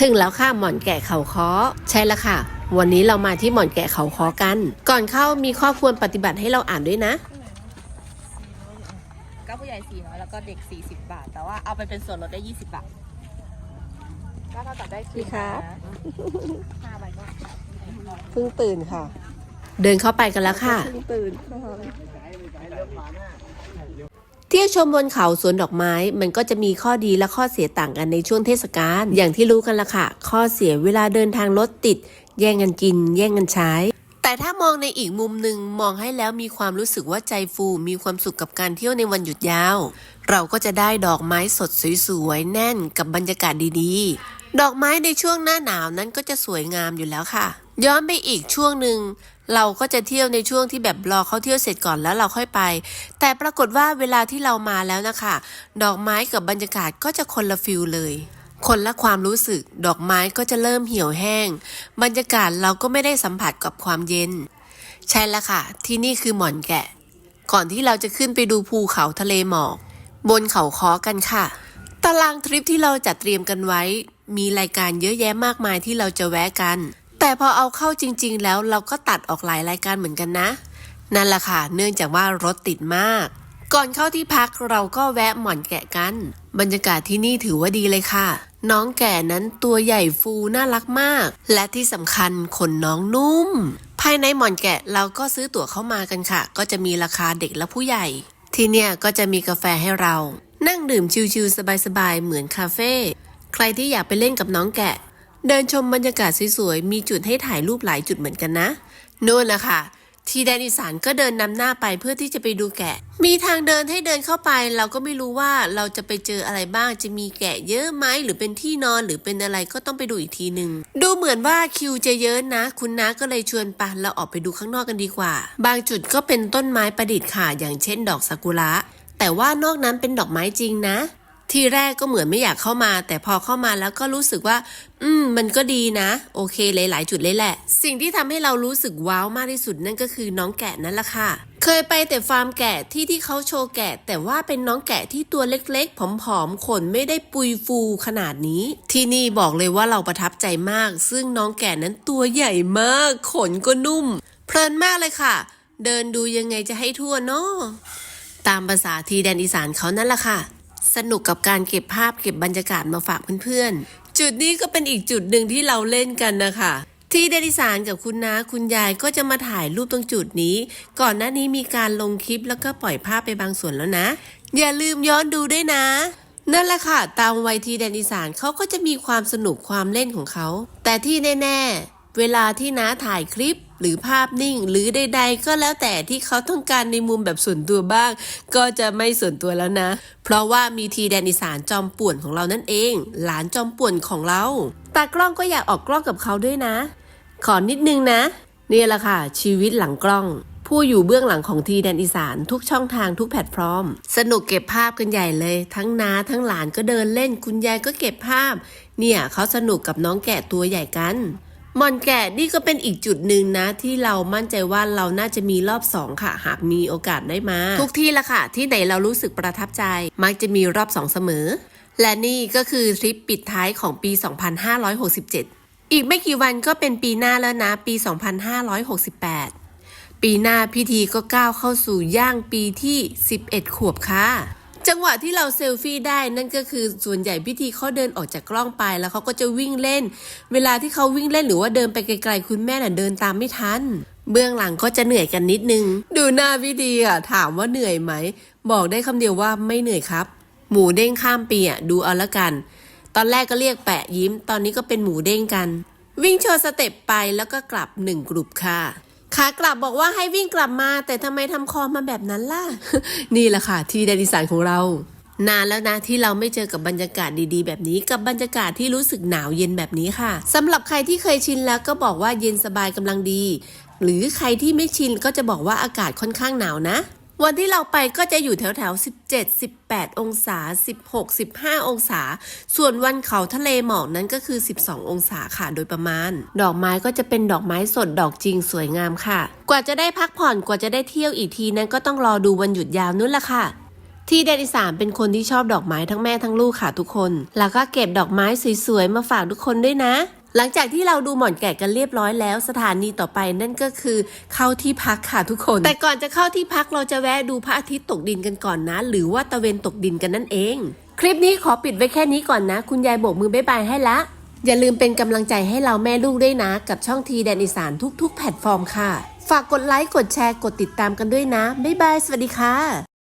ถึงแล้วค่ะหม่อนแกะเขาค้อใช่แล้วค่ะ วันนี้เรามาที่หม่อนแกะเขาค้อกัน ก่อนเข้ามีข้อควรปฏิบัติให้เราอ่านด้วยนะก็ผู้ใหญ่400แล้วก็เด็ก40บาท แต่ว่าเอาไปเป็นส่วนลดได้20บาทก็เท่ากับได้คืนพี่ครับนะห้าใบก็เพิ่งตื่นค่ะ เดินเข้าไปกันแล้วค่ะเพิ่งตื่น เที่ยวชมบนเขาสวนดอกไม้ มันก็จะมีข้อดีและข้อเสียต่างกันในช่วงเทศกาลอย่างที่รู้กันละค่ะ ข้อเสียเวลาเดินทางรถติด แย่งกันกิน แย่งกันใช้ แต่ถ้ามองในอีกมุมหนึ่งมองให้แล้วมีความรู้สึกว่าใจฟูมีความสุขกับการเที่ยวในวันหยุดยาว เราก็จะได้ดอกไม้สดสวยๆแน่นกับบรรยากาศดีๆ ดอกไม้ในช่วงหน้าหนาวนั้นก็จะสวยงามอยู่แล้วค่ะ ย้อนไปอีกช่วงหนึ่ง เราก็จะเที่ยวในช่วงที่แบบรอเขาเที่ยวเสร็จก่อนแล้วเราค่อยไป แต่ปรากฏว่าเวลาที่เรามาแล้วนะคะ ดอกไม้กับบรรยากาศก็จะคนละฟิลเลย คนละความรู้สึก ดอกไม้ก็จะเริ่มเหี่ยวแห้ง บรรยากาศเราก็ไม่ได้สัมผัสกับความเย็น ใช่แล้วค่ะ ที่นี่คือหมอนแกะ ก่อนที่เราจะขึ้นไปดูภูเขาทะเลหมอก บนเขาค้อกันค่ะ ตารางทริปที่เราจัดเตรียมกันไว้ มีรายการเยอะแยะมากมายที่เราจะแวะกัน แต่พอเอาเข้าจริง ๆ แล้วเราก็ตัดออกหลายรายการเหมือนกันนะ นั่นแหละค่ะ เนื่องจากว่ารถติดมาก ก่อนเข้าที่พักเราก็แวะหม่อนแกะกัน บรรยากาศที่นี่ถือว่าดีเลยค่ะ น้องแก่นั้นตัวใหญ่ฟูน่ารักมาก และที่สำคัญขนน้องนุ่ม ภายในหม่อนแกะเราก็ซื้อตั๋วเข้ามากันค่ะ ก็จะมีราคาเด็กและผู้ใหญ่ ที่เนี่ยก็จะมีกาแฟให้เรา นั่งดื่มชิลๆสบายๆเหมือนคาเฟ่ใครที่อยากไปเล่นกับน้องแกะ เดินชมบรรยากาศสวยๆ มีจุดให้ถ่ายรูปหลายจุดเหมือนกันนะนู่นนะค่ะ ที่แดนอีสานก็เดินนำหน้าไปเพื่อที่จะไปดูแกะ มีทางเดินให้เดินเข้าไป เราก็ไม่รู้ว่าเราจะไปเจออะไรบ้าง จะมีแกะเยอะไหมหรือเป็นที่นอนหรือเป็นอะไรก็ต้องไปดูอีกทีหนึ่งดูเหมือนว่าคิวจะเยอะนะ คุณน้าก็เลยชวนปะเราออกไปดูข้างนอกกันดีกว่า บางจุดก็เป็นต้นไม้ประดิษฐ์ค่ะอย่างเช่น ดอกซากุระแต่ว่านอกนั้นเป็นดอกไม้จริงนะ ทีแรกก็เหมือนไม่อยากเข้ามา แต่พอเข้ามาแล้วก็รู้สึกว่า อืม มันก็ดีนะ โอเคหลาย ๆ จุดเลยแหละ สิ่งที่ทำให้เรารู้สึกว้าวมากที่สุดนั่นก็คือน้องแกะนั่นแหละค่ะ เคยไปแต่ฟาร์มแกะที่ที่เขาโชว์แกะ แต่ว่าเป็นน้องแกะที่ตัวเล็ก ๆ ผอม ๆ ขนไม่ได้ปุยฟูขนาดนี้ ที่นี่บอกเลยว่าเราประทับใจมาก ซึ่งน้องแกะนั้นตัวใหญ่มาก ขนก็นุ่ม เพลินมากเลยค่ะ เดินดูยังไงจะให้ทั่วเนาะตามภาษาทีแดนอีสานเขานั่นแหละค่ะ สนุกกับการเก็บภาพเก็บบรรยากาศมาฝากเพื่อนๆ จุดนี้ก็เป็นอีกจุดหนึ่งที่เราเล่นกันนะคะที่แดนอีสานกับคุณน้าคุณยายก็จะมาถ่ายรูปตรงจุดนี้ ก่อนหน้านี้มีการลงคลิปแล้วก็ปล่อยภาพไปบางส่วนแล้วนะ อย่าลืมย้อนดูด้วยนะ นั่นแหละค่ะ ตามวัยทีแดนอีสานเขาก็จะมีความสนุกความเล่นของเขา แต่ที่แน่ ๆ เวลาที่น้าถ่ายคลิปหรือภาพนิ่ง หรือใด ๆ ก็แล้วแต่ที่เขาต้องการในมุมแบบส่วนตัวบ้าง ก็จะไม่ส่วนตัวแล้วนะ เพราะว่ามีทีแดนอีสานจอมป่วนของเรานั่นเอง หลานจอมป่วนของเราตากล้องก็อยากออกกล้องกับเขาด้วยนะ ขอนิดนึงนะนี่แหละค่ะ ชีวิตหลังกล้อง ผู้อยู่เบื้องหลังของทีแดนอีสานทุกช่องทางทุกแพลตฟอร์ม สนุกเก็บภาพกันใหญ่เลย ทั้งน้าทั้งหลานก็เดินเล่นคุณยายก็เก็บภาพ เนี่ยเขาสนุกกับน้องแกะตัวใหญ่กัน มอนแกะนี่ก็เป็นอีกจุดหนึ่งนะ ที่เรามั่นใจว่าเราน่าจะมีรอบสองค่ะ หากมีโอกาสได้มา ทุกที่ละค่ะ ที่ไหนเรารู้สึกประทับใจ มักจะมีรอบสองเสมอ และนี่ก็คือทริปปิดท้ายของปี 2567 อีกไม่กี่วันก็เป็นปีหน้าแล้วนะ ปี 2568 ปีหน้าพิธีก็ก้าวเข้าสู่ย่างปีที่ 11 ขวบค่ะ จังหวะที่เราเซลฟี่ได้นั่นก็คือส่วนใหญ่พิธีเขาเดินออกจากกล้องไปแล้วเขาก็จะวิ่งเล่น เวลาที่เขาวิ่งเล่นหรือว่าเดินไปไกลๆคุณแม่น่ะเดินตามไม่ทัน เบื้องหลังก็จะเหนื่อยกันนิดนึง ดูหน้าพิธีอะถามว่าเหนื่อยไหม บอกได้คำเดียวว่าไม่เหนื่อยครับ หมูเด้งข้ามปีอะดูเอาละกัน ตอนแรกก็เรียกแปะยิ้ม ตอนนี้ก็เป็นหมูเด้งกัน วิ่งโชว์สเต็ปไปแล้วก็กลับหนึ่งกลุ่มค่ะ ขากลับบอกว่าให้วิ่งกลับมา แต่ทำไมทำคอมาแบบนั้นล่ะ นี่แหละค่ะ ที่แดนอีสานของเรา นานแล้วนะที่เราไม่เจอกับบรรยากาศดีๆ แบบนี้กับบรรยากาศที่รู้สึกหนาวเย็นแบบนี้ค่ะสำหรับใครที่เคยชินแล้วก็บอกว่าเย็นสบายกำลังดี หรือใครที่ไม่ชินก็จะบอกว่าอากาศค่อนข้างหนาวนะ วันที่เราไปก็จะอยู่แถวแถว17 18 องศา 16 15 องศา ส่วนวันเขาทะเลหมอกนั้นก็คือ 12 องศาค่ะโดยประมาณ ดอกไม้ก็จะเป็นดอกไม้สดดอกจริงสวยงามค่ะ กว่าจะได้พักผ่อนกว่าจะได้เที่ยวอีกทีนั้นก็ต้องรอดูวันหยุดยาวนู้นละค่ะ ที่แดนอีสานเป็นคนที่ชอบดอกไม้ทั้งแม่ทั้งลูกค่ะทุกคน แล้วก็เก็บดอกไม้สวยๆมาฝากทุกคนด้วยนะ หลังจากที่เราดูหม่อนแกะกันเรียบร้อยแล้ว สถานีต่อไปนั่นก็คือเข้าที่พักค่ะทุกคน แต่ก่อนจะเข้าที่พักเราจะแวะดูพระอาทิตย์ตกดินกันก่อนนะ หรือว่าตะเวนตกดินกันนั่นเอง คลิปนี้ขอปิดไว้แค่นี้ก่อนนะ คุณยายโบกมือบ๊ายบายให้ละ อย่าลืมเป็นกำลังใจให้เราแม่ลูกด้วยนะ กับช่องทีแดนอีสานทุก ๆ แพลตฟอร์มค่ะ ฝากกดไลค์กดแชร์กดติดตามกันด้วยนะบ๊ายบายสวัสดีค่ะ